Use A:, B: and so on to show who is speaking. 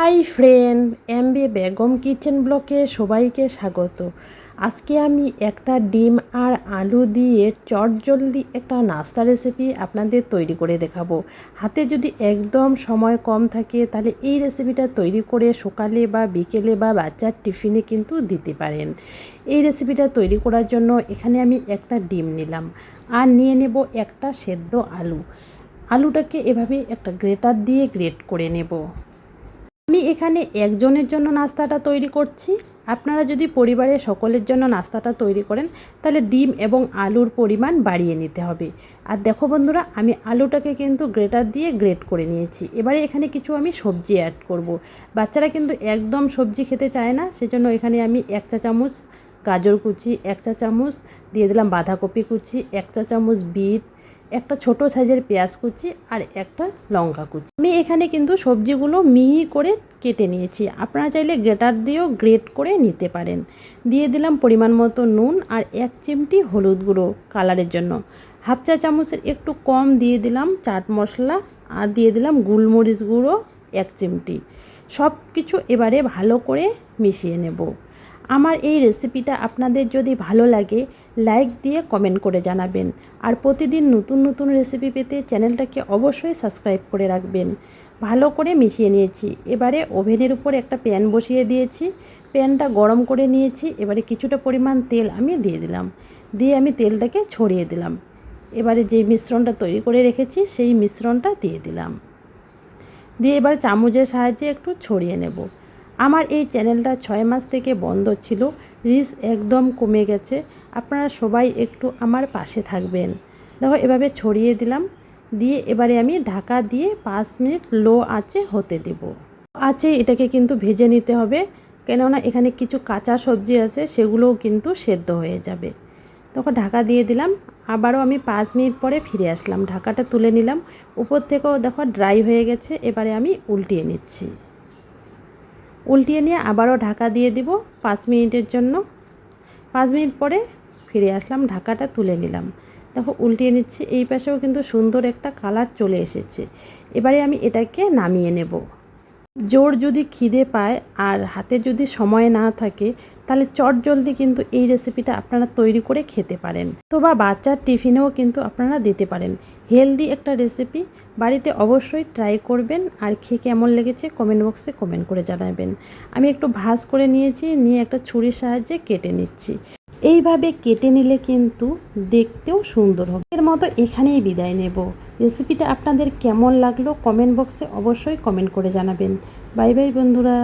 A: Hi friend M B Begum kitchen ব্লকে সবাইকে স্বাগত। আজকে আমি একটা ডিম আর আলু দিয়ে চটজলদি একটা নাস্তা রেসিপি আপনাদের তৈরি করে দেখাবো। হাতে যদি একদম সময় কম থাকে, তাহলে এই রেসিপিটা তৈরি করে সকালে বা বিকেলে বা বাচ্চার টিফিনে কিন্তু দিতে পারেন। এই রেসিপিটা তৈরি করার জন্য এখানে আমি একটা ডিম নিলাম আর নিয়ে নেব একটা সেদ্ধ আলু। আলুটাকে এভাবে একটা গ্রেটার দিয়ে গ্রেট করে নেব। আমি এখানে একজনের জন্য নাস্তাটা তৈরি করছি। আপনারা যদি পরিবারের সকলের জন্য নাস্তাটা তৈরি করেন, তাহলে ডিম এবং আলুর পরিমাণ বাড়িয়ে নিতে হবে। আর দেখো বন্ধুরা, আমি আলুটাকে কিন্তু গ্রেটার দিয়ে গ্রেট করে নিয়েছি। এবারে এখানে কিছু আমি সবজি অ্যাড করব। বাচ্চারা কিন্তু একদম সবজি খেতে চায় না, সেজন্য এখানে আমি এক চা চামচ গাজর কুচি, এক চা চামচ দিয়ে দিলাম বাঁধাকপি কুচি, এক চা চামচ বিট একটা ছোট সাইজের পেঁয়াজ কুচি আর একটা লঙ্কা কুচি। আমি এখানে কিন্তু সবজিগুলো মিহি করে কেটে নিয়েছি। আপনারা চাইলে গ্রেটার দিয়েও গ্রেট করে নিতে পারেন। দিয়ে দিলাম পরিমাণ মতো নুন আর এক চিমটি হলুদ গুঁড়ো কালারের জন্য। হাফ চা চামচের একটু কম দিয়ে দিলাম চাট মশলা আর দিয়ে দিলাম গোলমরিচ গুঁড়ো এক চিমটি। সব কিছু এবারে ভালো করে মিশিয়ে নেব। আমার এই রেসিপিটা আপনাদের যদি ভালো লাগে লাইক দিয়ে কমেন্ট করে জানাবেন। আর প্রতিদিন নতুন নতুন রেসিপি পেতে চ্যানেলটাকে অবশ্যই সাবস্ক্রাইব করে রাখবেন। ভালো করে মিশিয়ে নিয়েছি। এবারে ওভেনের উপর একটা প্যান বসিয়ে দিয়েছি। প্যানটা গরম করে নিয়েছি। এবারে কিছুটা পরিমাণ তেল আমি দিয়ে দিলাম। দিয়ে আমি তেলটাকে ছড়িয়ে দিলাম। এবারে যে মিশ্রণটা তৈরি করে রেখেছি, সেই মিশ্রণটা দিয়ে দিলাম। দিয়ে এবার চামচের সাহায্যে একটু ছড়িয়ে নেব। আমার এই চ্যানেলটা ছয় মাস থেকে বন্ধ ছিল, রিচ একদম কমে গেছে। আপনারা সবাই একটু আমার পাশে থাকবেন। দেখো, এভাবে ছড়িয়ে দিলাম। দিয়ে এবারে আমি ঢাকা দিয়ে পাঁচ মিনিট লো আঁচে হতে দেব। আছে এটাকে কিন্তু ভেজে নিতে হবে। কেননা এখানে কিছু কাঁচা সবজি আছে, সেগুলোও কিন্তু সেদ্ধ হয়ে যাবে। তখন ঢাকা দিয়ে দিলাম। আবারও আমি পাঁচ মিনিট পরে ফিরে আসলাম। ঢাকাটা তুলে নিলাম। উপর থেকেও দেখো ড্রাই হয়ে গেছে। এবারে আমি উল্টিয়ে নিচ্ছি। উল্টিয়ে নিয়ে আবারও ঢাকা দিয়ে দিব পাঁচ মিনিটের জন্য। পাঁচ মিনিট পরে ফিরে আসলাম, ঢাকাটা তুলে নিলাম। দেখো, উল্টিয়ে নিচ্ছি, এই পাশেও কিন্তু সুন্দর একটা কালার চলে এসেছে। এবারে আমি এটাকে নামিয়ে নেব। জোর যদি খিদে পায় আর হাতে যদি সময় না থাকে, তাহলে চট জলদি কিন্তু এই রেসিপিটা আপনারা তৈরি করে খেতে পারেন। তো বা বাচ্চার টিফিনেও কিন্তু আপনারা দিতে পারেন। হেলদি একটা রেসিপি বাড়িতে অবশ্যই ট্রাই করবেন আর খেয়ে কেমন লেগেছে কমেন্ট বক্সে কমেন্ট করে জানাবেন। আমি একটু ভাজ করে নিয়েছি, নিয়ে একটা ছুরির সাহায্যে কেটে নিচ্ছি। এইভাবে কেটে নিলে কিন্তু দেখতেও সুন্দর হবে। এর মতো এখানেই বিদায় নেব। রেসিপিটা আপনাদের কেমন লাগল কমেন্ট বক্সে অবশ্যই কমেন্ট করে জানাবেন। বাই বাই বন্ধুরা।